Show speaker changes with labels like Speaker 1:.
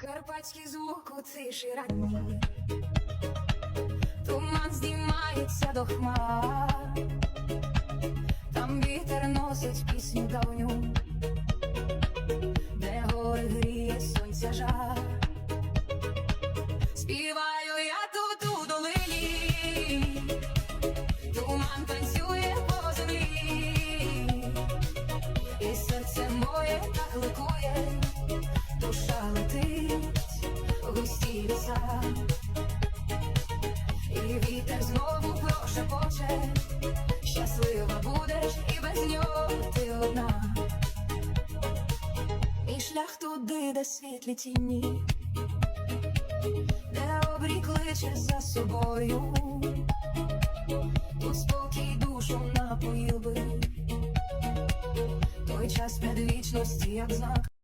Speaker 1: Карпатський звук у тиші ранній. Туман здіймається до хмар. Там вітер носить пісню давню. Де гори гріє сонця жар. Співаю я тут у долині. Туман танцює по землі. І серце моє так ликує ліса, і вітер знову прошепоче, щаслива будеш, і без нього ти одна. І шлях туди, де світлі тіні, де обрій кличе за собою, тут спокій душу напоїв би, той час предвічності, як знак.